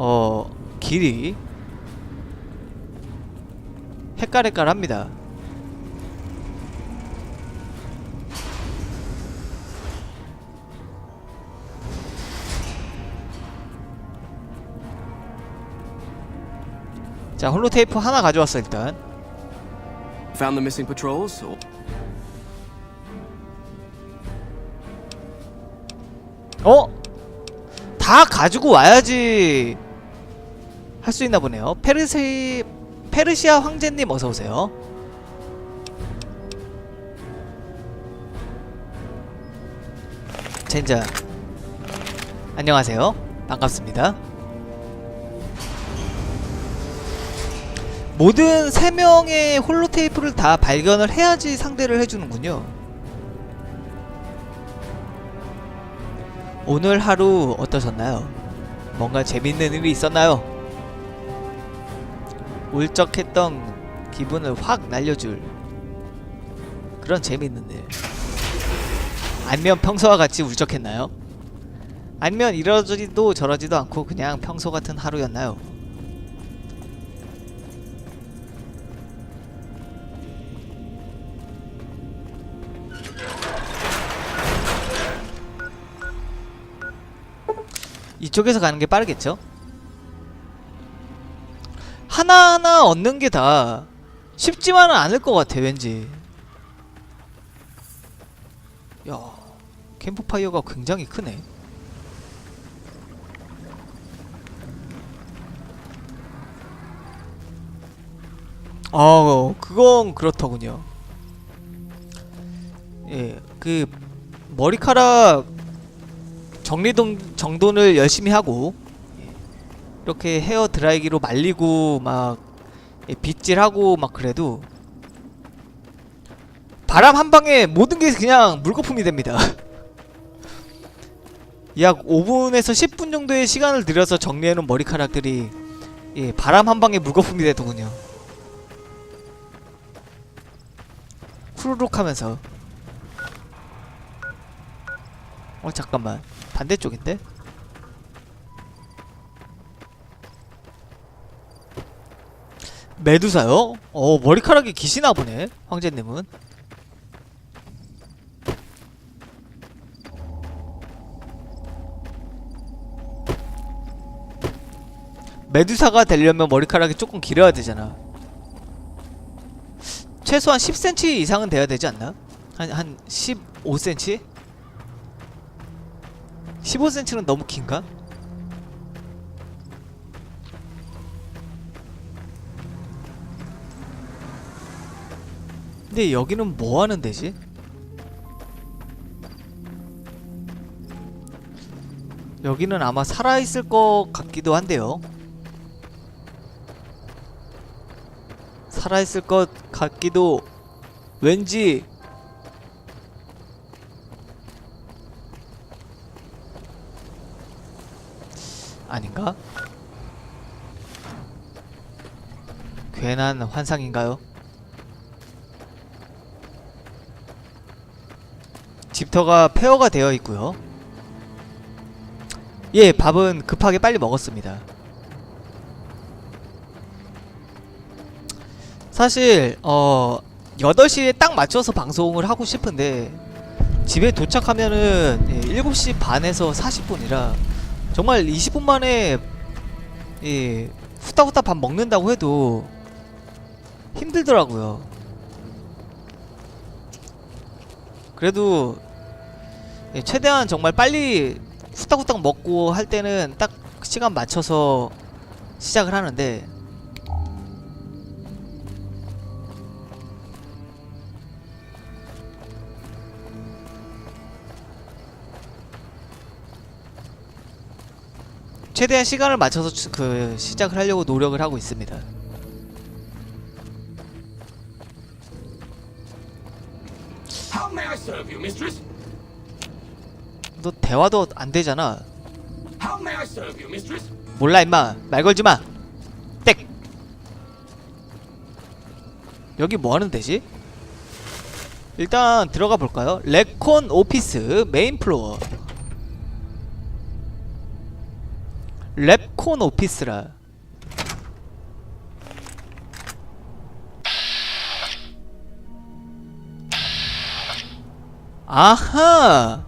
어 길이 헷갈헷갈합니다. 자 홀로 테이프 하나 가져왔어 일단. Found the missing patrols? Or 어? 다 가지고 와야지 할 수 있나 보네요. 페르시 페르시아 황제님 어서 오세요. 젠자 안녕하세요. 반갑습니다. 모든 세 명의 홀로테이프를 다 발견을 해야지 상대를 해주는군요. 오늘 하루 어떠셨나요? 뭔가 재밌는 일이 있었나요? 울적했던 기분을 확 날려줄 그런 재밌는 일. 아니면 평소와 같이 울적했나요? 아니면 이러지도 저러지도 않고 그냥 평소 같은 하루였나요? 이쪽에서 가는 게 빠르겠죠? 하나하나 얻는 게 다 쉽지만은 않을 것 같아 왠지. 야 캠프파이어가 굉장히 크네. 아 그건 그렇더군요. 예그 머리카락 정리동 정돈을 열심히 하고 예, 이렇게 헤어 드라이기로 말리고 막 예, 빗질하고 막 그래도 바람 한 방에 모든 게 그냥 물거품이 됩니다. 약 5분에서 10분 정도의 시간을 들여서 정리해놓은 머리카락들이 예, 바람 한 방에 물거품이 되더군요. 후루룩 하면서 어 잠깐만 반대쪽인데? 메두사요? 어 머리카락이 기시나 보네 황제님은 메두사가 되려면 머리카락이 조금 길어야 되잖아 최소한 10cm 이상은 돼야 되지 않나? 한, 한 15cm? 15cm는 너무 긴가? 근데 여기는 뭐 하는 데지? 여기는 아마 살아있을 것 같기도 한데요. 살아있을 것 같기도 왠지 아닌가? 괜한 환상인가요? 집터가 폐허가 되어 있고요. 예, 밥은 급하게 빨리 먹었습니다. 사실 어 8시에 딱 맞춰서 방송을 하고 싶은데 집에 도착하면은 예, 7시 반에서 40분이라 정말 20분 만에 예, 후딱후딱 밥 먹는다고 해도 힘들더라고요. 그래도 예, 최대한 정말 빨리 후딱후딱 먹고 할 때는 딱 시간 맞춰서 시작을 하는데 최대한 시간을 맞춰서 주- 그 시작을 하려고 노력을 하고 있습니다. How may I serve you, mistress? 너 대화도 안 되잖아. 몰라 임마 말 걸지 마. 땡. 여기 뭐 하는 데지? 일단 들어가 볼까요? 레콘 오피스 메인 플로어. 랩콘 오피스라 아하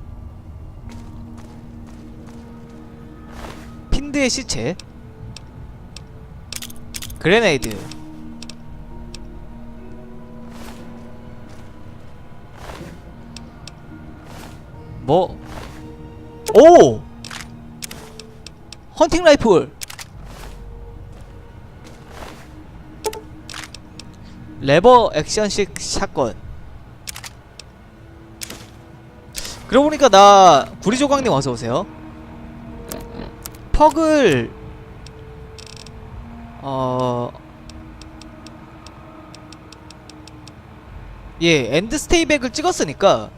핀드의 시체. 그레네이드. 뭐? 오! 헌팅 라이플. 레버 액션식 샷건. 그러고 보니까 나 구리조광님 어서오세요 퍽을 어... 예 엔드 스테이백을 찍었으니까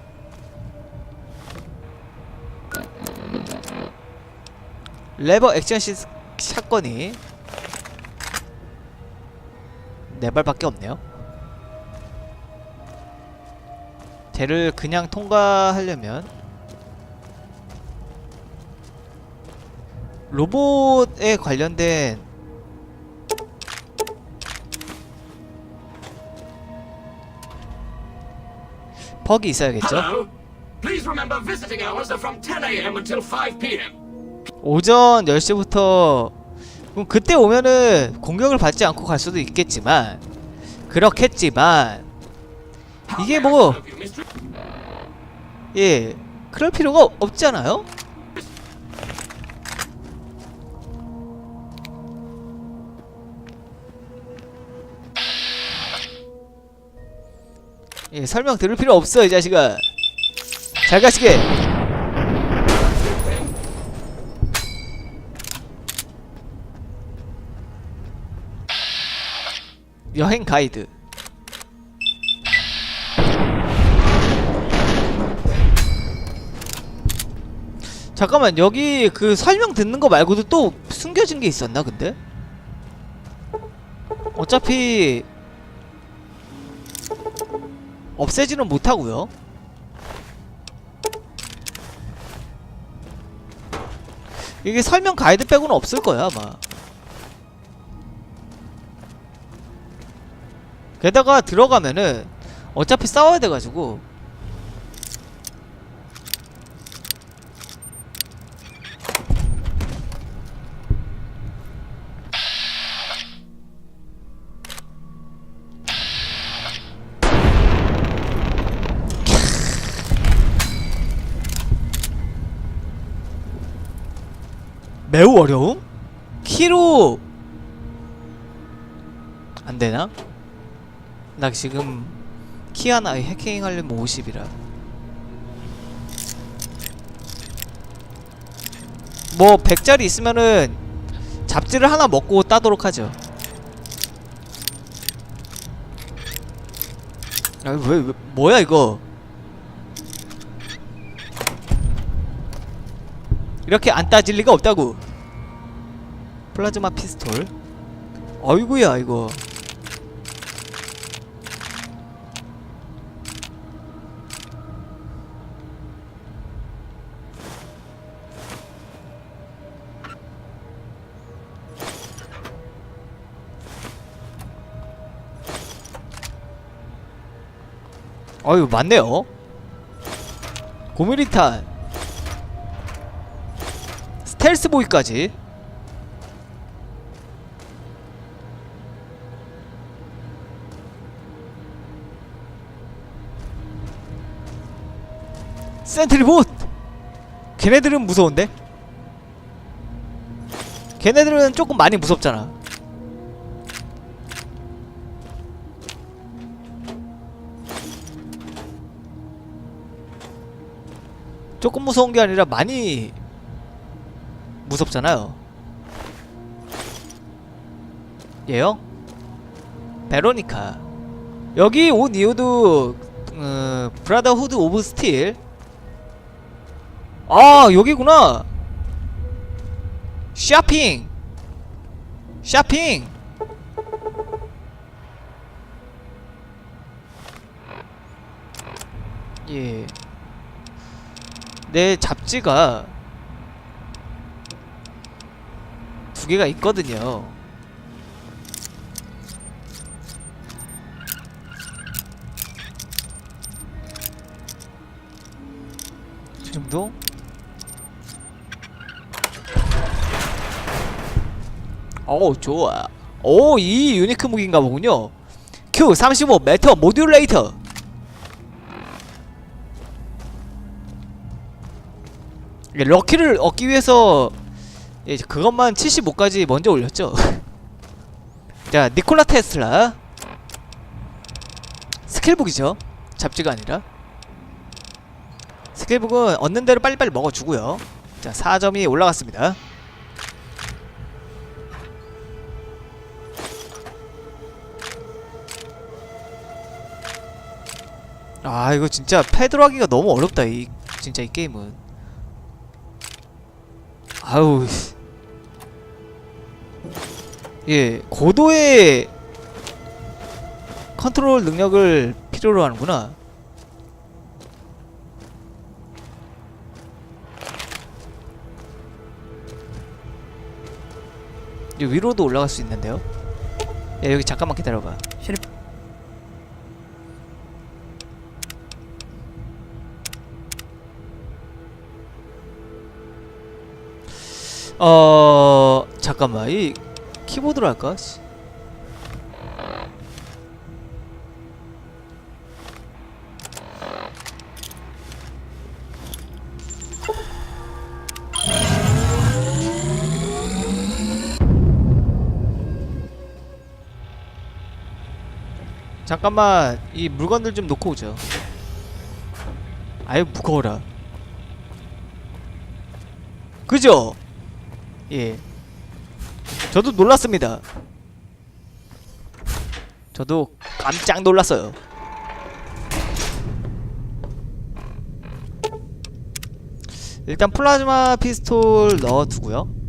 레버 액션 시 샷건이 네 발밖에 없네요. 쟤를 그냥 통과하려면 로봇에 관련된 퍽이 있어야겠죠? Hello? Please remember visiting hours are from 10 a.m. until 5 p.m. 오전 10시부터 그럼 그때 오면은 공격을 받지 않고 갈 수도 있겠지만 그렇겠지만 이게 뭐? 예 그럴 필요가 없- 없잖아요 예 설명 들을 필요 없어 이 자식아. 잘 가시게. 여행 가이드. 잠깐만 여기 그 설명 듣는 거 말고도 또 숨겨진 게 있었나 근데? 어차피 없애지는 못하고요. 이게 설명 가이드 빼고는 없을 거야 아마. 게다가 들어가면은 어차피 싸워야 돼가지고 매우 어려움? 키로 안 되나? 나 지금 키 하나 해킹 하려면 50이라 뭐 100짜리 있으면은 잡지를 하나 먹고 따도록 하죠 아, 왜, 왜 뭐야 이거 이렇게 안 따질 리가 없다고 플라즈마 피스톨. 어이구야 이거. 어유 맞네요. 고밀리탄 스텔스 보이까지 센트리 봇 걔네들은 무서운데? 걔네들은 조금 많이 무섭잖아 조금 무서운 게 아니라 많이 무섭잖아요. 얘요? 베로니카. 여기 온 이유도 어, 브라더후드 오브 스틸. 아 여기구나. 쇼핑. 쇼핑. 예. 내 잡지가 개가 있거든요. 이 정도? 오 좋아. 오 이 유니크 무기인가 보군요. Q35 메터 모듈레이터. 럭키를 얻기 위해서 예, 그것만 75까지 먼저 올렸죠. 자, 니콜라 테슬라. 스킬북이죠. 잡지가 아니라. 스킬북은 얻는 대로 빨리빨리 먹어주고요. 자, 4점이 올라갔습니다. 아, 이거 진짜 패드로 하기가 너무 어렵다. 이 진짜 이 게임은. 아우 씨. 예 고도의 컨트롤 능력을 필요로 하는구나 이 위로도 올라갈 수 있는데요 야 여기 잠깐만 기다려봐 어 잠깐만 이 키보드로 할까? 씨. 잠깐만 이 물건들 좀 놓고 오죠. 아유 무거워라. 그죠? 예. 저도 놀랐습니다. 저도 깜짝 놀랐어요. 일단 플라즈마 피스톨 넣어두고요.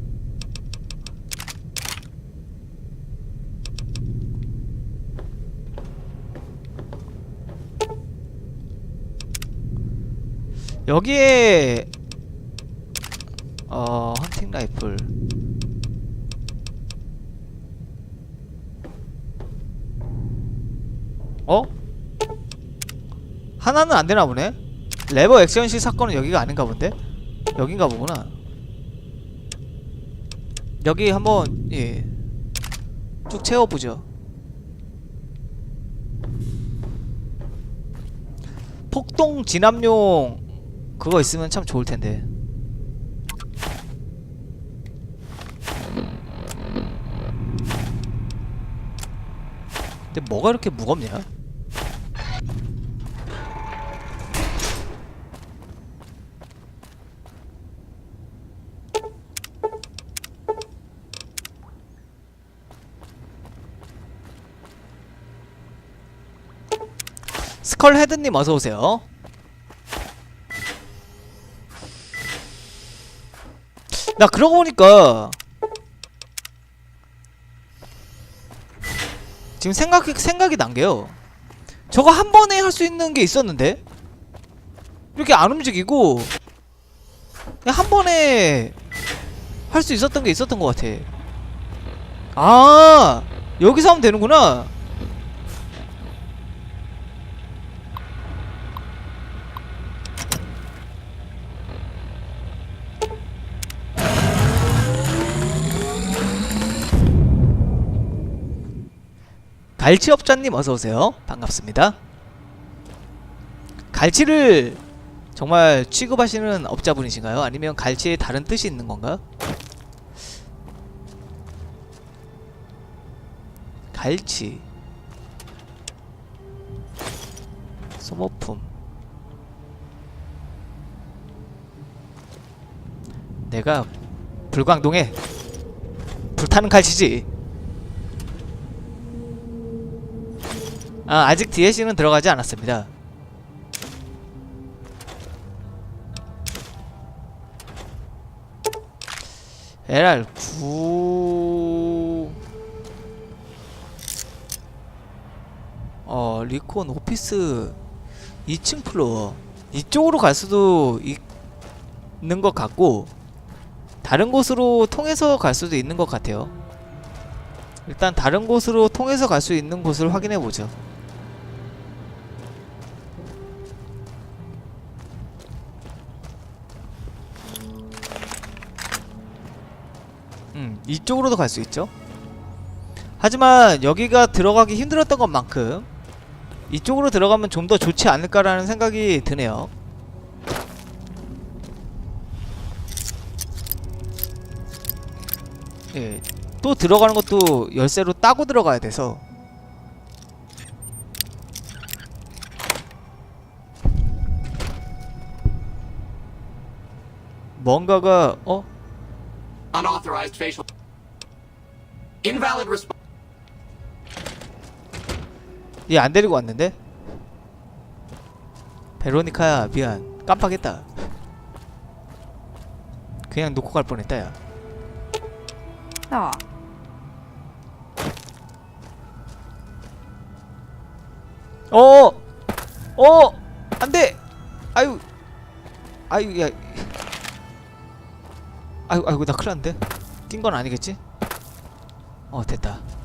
여기에 어 라이플 어? 하나는 안 되나 보네. 레버 액션 시 사건은 여기가 아닌가 본데. 여긴가 보구나. 여기 한번 예. 쭉 채워 보죠. 폭동 진압용 그거 있으면 참 좋을 텐데. 근데 뭐가 이렇게 무겁냐? 스컬 헤드님 어서 오세요. 나 그러고 보니까 지금 생각이 생각이 난 게요. 저거 한 번에 할 수 있는 게 있었는데 이렇게 안 움직이고 그냥 한 번에 할 수 있었던 게 있었던 것 같아. 아 여기서 하면 되는구나. 갈치업자님 어서오세요. 반갑습니다. 갈치를 정말 취급하시는 업자분이신가요? 아니면 갈치에 다른 뜻이 있는 건가요? 갈치 소모품 내가 불광동에 불타는 갈치지 아, 아직 DLC는 들어가지 않았습니다. LR 9 어, 리콘 오피스 2층 플로어 이쪽으로 갈 수도 있는 것 같고 다른 곳으로 통해서 갈 수도 있는 것 같아요. 일단 다른 곳으로 통해서 갈 수 있는 곳을 확인해 보죠. 이쪽으로도 갈 수 있죠. 하지만 여기가 들어가기 힘들었던 것만큼 이쪽으로 들어가면 좀 더 좋지 않을까라는 생각이 드네요. 예, 또 들어가는 것도 열쇠로 따고 들어가야 돼서 뭔가가 어? Invalid response. 얘 안 데리고 왔는데? 베로니카야 미안 깜빡했다 그냥 놓고 갈 뻔했다 야 어. 어! 어! 안 돼! 아유. 아유, 야. 아유, 아이고, 나 큰일 났는데? 낀건 아니겠지? 어, 됐다. 휴.